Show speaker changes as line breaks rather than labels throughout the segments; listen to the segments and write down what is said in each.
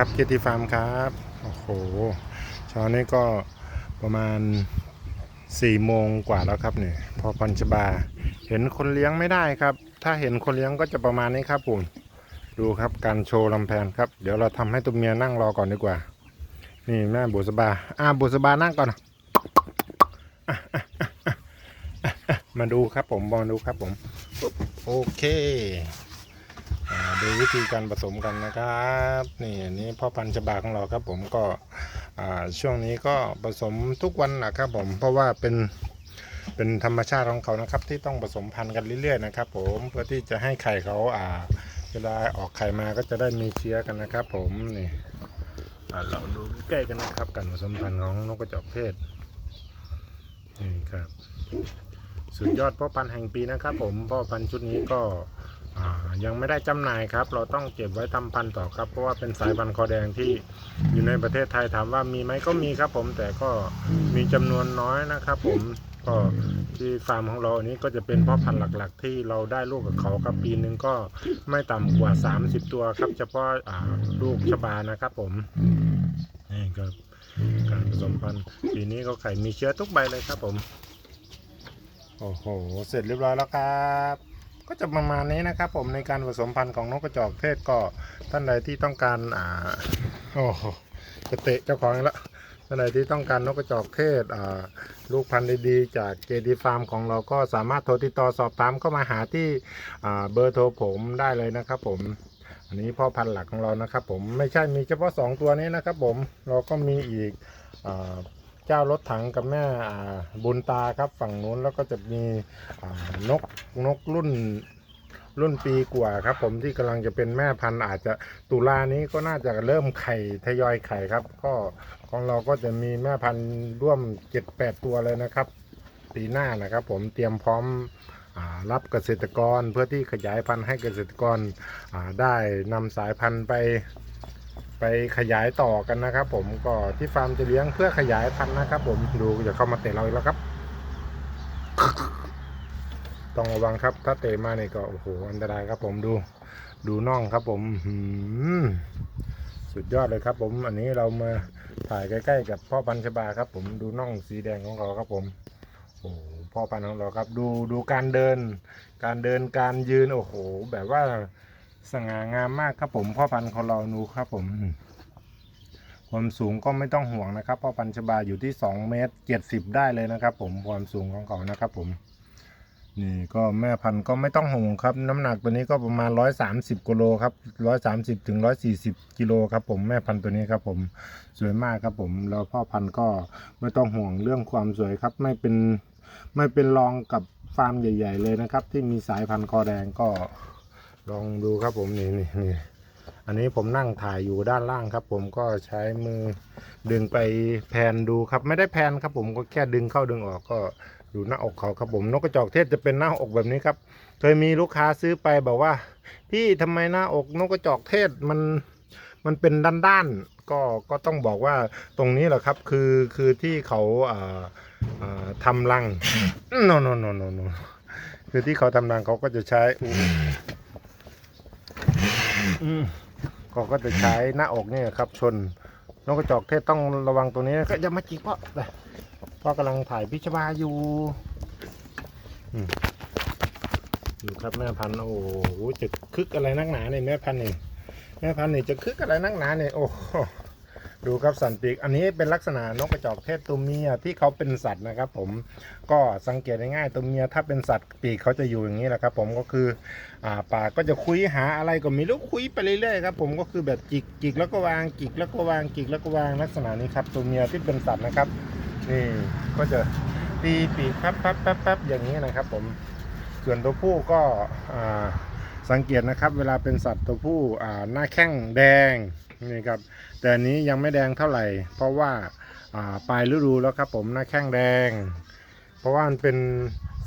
ครับเกติฟาร์มครับ โอ้โหเช้านี้ก็ประมาณ4ี่โมงกว่าแล้วครับเนี่ยพอพันชบา เห็นคนเลี้ยงไม่ได้ครับ ถ้าเห็นคนเลี้ยงก็จะประมาณนี้ครับผมดูครับการโชว์ลำแพนครับ เดี๋ยวเราทำให้ตัวเมียนั่งรอก่อนดีกว่า นี่แม่บุษบาอ่าบุษบานั่งก่อนออมาดูครับผมมาดูครับผม โอเค ดูวิธีการผสมกันนะครับนี่อันนี้พ่อพันธุ์ฉบาของเราครับผมก็ช่วงนี้ก็ผสมทุกวันนะครับผมเพราะว่าเป็นเป็นธรรมชาติของเขานะครับ ที่ต้องผสมพันธุ์กันเรื่อยๆนะครับ ผมเพื่อที่จะให้ไข่เขาอ่าเวลาออกไข่มาก็จะได้มีเชื้อกันนะครับ ผมนี่เราดูใกล้กันนะครับการผสมพันธุ์ของนกกระจอกเทศนี่ครับ สุดยอดพ่อพันธุ์แห่งปีนะครับ ผมพ่อพันธุ์ชุดนี้ก็ ยังไม่ได้จำหน่ายครับ เราต้องเก็บไว้ทำพันธุ์ต่อครับ เพราะว่าเป็นสายพันธุ์คอแดงที่อยู่ในประเทศไทยถามว่ามีไหมก็มีครับผมแต่ก็มีจำนวนน้อยนะครับผมก็ที่ฟาร์มของเราอันนี้ก็จะเป็นพ่อพันธุ์หลักๆ ที่เราได้ลูกกับเขาครับปีหนึ่งก็ไม่ต่ำกว่า 30 ตัวครับ เฉพาะลูกชบานะครับผมนี่ครับการผสมพันธุ์ปีนี้ก็ไข่มีเชื้อทุกใบเลยครับผมโอ้โห เสร็จเรียบร้อยแล้วครับ ก็จะประมาณนี้นะครับ ผมในการผสมพันธุ์ของนกกระจอกเทศก็ท่านใดที่ต้องการอ่าโอ้จะเตะเจ้าของแล้วท่านใดที่ต้องการนกกระจอกเทศอ่าลูกพันธุ์ดีๆ จากเจดีฟาร์มของเราก็สามารถโทรติดต่อสอบถามเข้ามาหาที่อ่าเบอร์โทรผมได้เลยนะครับผมอันนี้พ่อพันธุ์หลักของเรานะครับผมไม่ใช่มีเฉพาะ 2 ตัวนี้นะครับผมเราก็มีอีกอา เจ้ารถถังกับแม่บุญตาครับฝั่งนู้นแล้วก็จะมีนกนกรุ่นรุ่นปีกว่าครับ ผมที่กำลังจะเป็นแม่พันธุ์อาจจะตุลานี้ก็น่าจะเริ่มไข่ทยอยไข่ครับ ก็ของเราก็จะมีแม่พันธุ์ร่วม7-8ตัวเลยนะครับปีหน้านะครับ ผมเตรียมพร้อมรับเกษตรกรเพื่อที่ขยายพันธุ์ให้เกษตรกรได้นำสายพันธุ์ไป ไปขยายต่อกันนะครับ ผมก็ที่ฟาร์มจะเลี้ยงเพื่อขยายพันธุ์นะครับ ผมดูจะเข้ามาเตะเราอีกแล้วครับ ต้องระวังครับ ถ้าเตะมาเนี่ยก็โอ้โหอันตรายครับผมดู ดูน่องครับ ผมหือสุดยอดเลยครับ ผม อันนี้เรามาถ่ายใกล้ๆกับพ่อพันธุ์ชบาครับ ผมดูน่องสีแดงของเขาครับผมโอ้พ่อพันธุ์ของเราครับ ดูดูการเดิน การเดินการยืนโอ้โห แบบว่า สง่างามมากครับผมพ่อพันธุ์ของเรานูครับผมความสูงก็ไม่ต้องห่วงนะครับพ่อพันธุ์ชบาอยู่ที่2เมตร70 ได้เลยนะครับ ผมความสูงของเขานะครับ ผม นี่ก็แม่พันธุ์ก็ไม่ต้องห่วงครับ น้ำหนักตัวนี้ก็ประมาณ 130กิโลครับ130ถึง140กิโลครับ ผมแม่พันธุ์ตัวนี้ครับ ผมสวยมากครับ ผมแล้วพ่อพันธุ์ก็ไม่ต้องห่วงเรื่องความสวยครับ ไม่เป็นไม่เป็นรองกับฟาร์มใหญ่ ๆ เลยนะครับ ที่มีสายพันธุ์คอแดงก็ ลองดูครับผมนี่นี่นี่อันนี้ผมนั่งถ่ายอยู่ด้านล่างครับ ผมก็ใช้มือดึงไปแพนดูครับ ไม่ได้แพนครับ ผมก็แค่ดึงเข้าดึงออกก็ดูหน้าอกเขาครับผมนกกระจอกเทศจะเป็นหน้าอกแบบนี้ครับ เคยมีลูกค้าซื้อไปบอกว่า พี่ทำไมหน้าอกนกกระจอกเทศมันมันเป็นด้านๆก็ก็ต้องบอกว่าตรงนี้แหละครับคือคือที่เขาอ่าอ่าทำรัง no no no no no คือที่เขาทำรังเขาก็จะใช้ ก็ก็จะใช้หน้าอกเนี่ยครับ ชนนกกระจอกเทศต้องระวังตัวนี้ก็จะมาจิกเพราะพ่อกำลังถ่ายพิชบาอยู่อยู่ครับแม่พันธุ์โอ้โหจะคึกอะไรนักหนาเนี่ยแม่พันธุ์นี่แม่พันธุ์นี่จะคึกอะไรนักหนาเนี่ยโอ้ ดูครับสันปีกอันนี้เป็นลักษณะนกกระจอกเทศตัวเมียที่เขาเป็นสัตว์นะครับ ผมก็สังเกตง่ายๆตัวเมียถ้าเป็นสัตว์ปีกเขาจะอยู่อย่างนี้แหละครับ ผมก็คืออ่าปากก็จะคุยหาอะไรก็ไม่รู้คุยไปเรื่อยๆครับผมก็คือแบบจิกจิกแล้วก็วางจิกแล้วก็วางจิกแล้วก็วางลักษณะนี้ครับตัวเมียที่เป็นสัตว์นะครับนี่ก็จะตีปีกแป๊บแป๊บแป๊บแป๊บอย่างนี้นะครับ ผมส่วนตัวผู้ก็อ่าสังเกตนะครับ เวลาเป็นสัตว์ตัวผู้อ่าหน้าแข้งแดง นี่ครับแต่อันนี้ยังไม่แดงเท่าไหร่ เพราะว่าปลายฤดูแล้วครับผมหน้าแข้งแดง เพราะว่ามันเป็น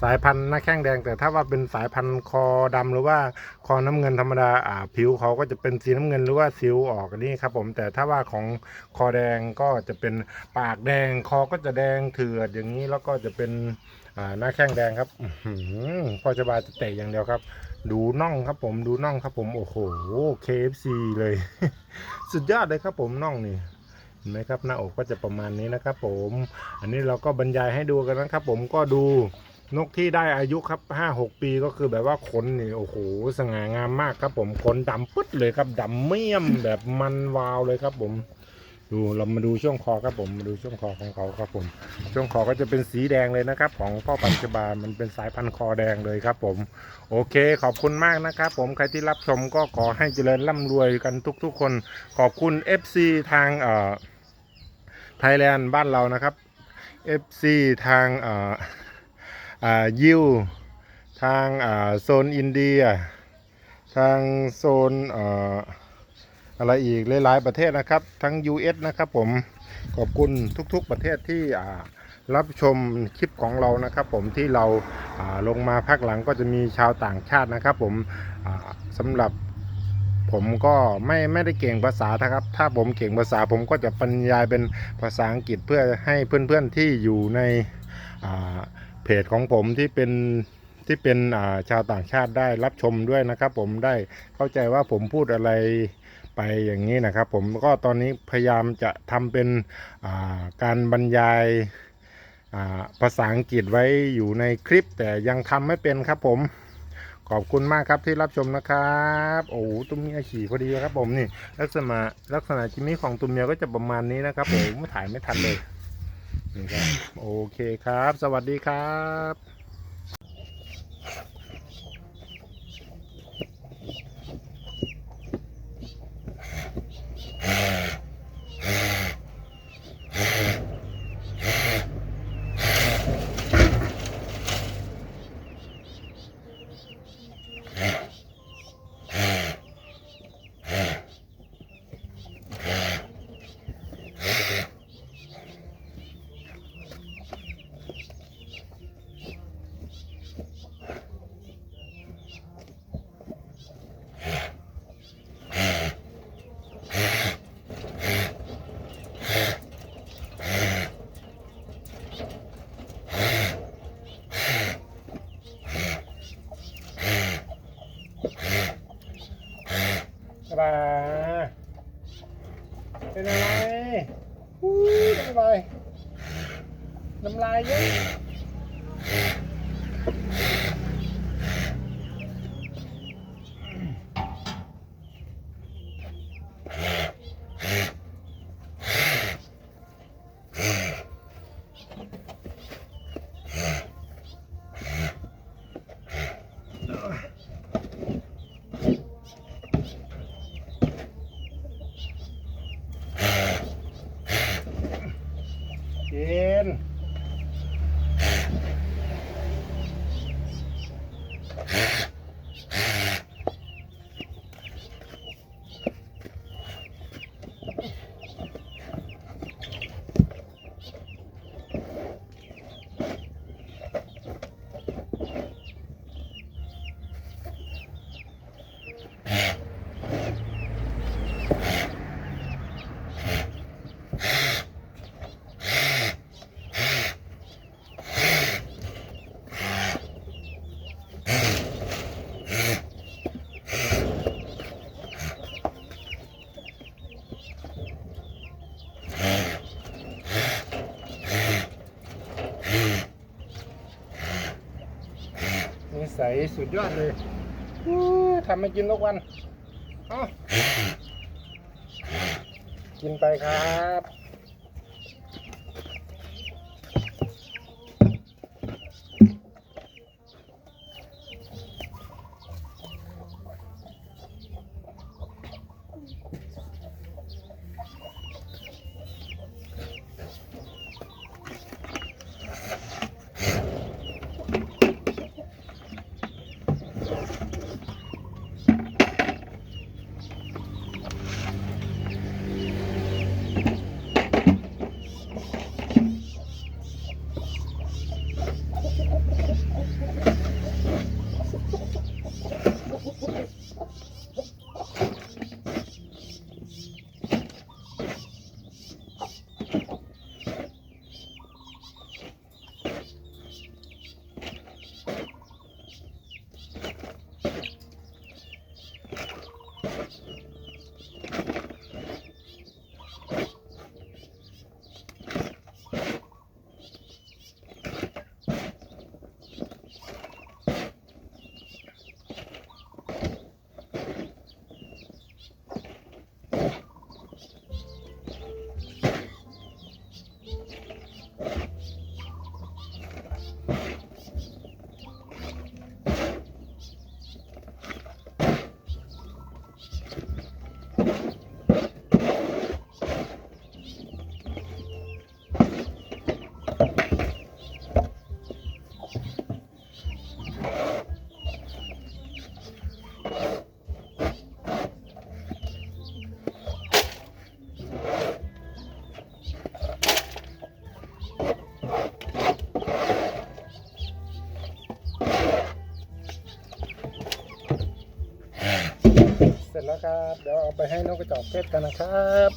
สายพันธุ์หน้าแข้งแดง แต่ถ้าว่าเป็นสายพันธุ์คอดำหรือว่าคอน้ำเงินธรรมดาผิวเขาก็จะเป็นสีน้ำเงินหรือว่าสิวออกนนี้ครับผมแต่ถ้าว่าของคอแดงก็จะเป็นปากแดง คอก็จะแดงเถื่อดอย่างนี้แล้วก็จะเป็น หน้าแข้งแดงครับอื้อหือพ่อชบาจะเตะอย่างเดียวครับ ดูน่องครับผมดูน่องครับผมโอ้โห KFC เลย สุดยอดเลยครับผมน่องนี่เห็นไหมครับหน้าอกก็จะประมาณนี้นะครับผม อันนี้เราก็บรรยายให้ดูกันนะครับผมก็ดูนกที่ได้อายุครับห้าหกปีก็คือแบบว่าขนนี่โอ้โหสง่างามมากครับผมขนดำปึ๊ดเลยครับดำเมี่ยมแบบมันวาวเลยครับผม ดูเรามาดูช่วงคอครับผมมาดูช่วงคอของเขาครับผม ช่วงคอก็จะเป็นสีแดงเลยนะครับ ของพ่อปัญจบาลมันเป็นสายพันธุ์คอแดงเลยครับผม โอเค ขอบคุณมากนะครับ ผมใครที่รับชมก็ขอให้เจริญร่ำรวยกันทุก ๆ คน ขอบคุณ FC ทางเอ่อไทยแลนด์บ้านเรานะครับ FC ทางเอ่ออ่ายิวทางอ่าโซนอินเดีย ทางโซนเอ่อ อะไรอีกหลายๆประเทศนะครับ ทั้ง US นะครับผมขอบคุณทุกๆประเทศที่รับชมคลิปของเรานะครับ ผมที่เราาลงมาพักหลังก็จะมีชาวต่างชาตินะครับ ผมสำหรับผมก็ไม่ไม่ได้เก่งภาษานะครับ ถ้าผมเก่งภาษาผมก็จะบรรยายเป็นภาษาอังกฤษเพื่อให้เพื่อนๆที่อยู่ในเพจของผมที่เป็นที่เป็นาชาวต่างชาติได้รับชมด้วยนะครับ ผมได้เข้าใจว่าผมพูดอะไร ไปอย่างนี้นะครับ ผมก็ตอนนี้พยายามจะทำเป็นาการบรรยายาภาษาอังกฤษไว้อยู่ในคลิป แต่ยังทำไม่เป็นครับผมขอบคุณมากครับที่รับชมนะครับ โอ้ตุ้มเมียขี่พอดีครับผมนี่ ลักษณะลักษณะจิมมี่ของตุ้มเมียก็จะประมาณนี้นะครับผมถ่ายไม่ทันเลยนี่ครับโอเคครับ สวัสดีครับ Hey. บาเป็นอะไรอู้เป็นอะไรน้ำลายเยอะกินนิ สัยสุดยอดเลยทำให้กินทุกวันอกินไปครับ เดี๋ยวเอาไปให้นกกระจอกเทศกันนะครับ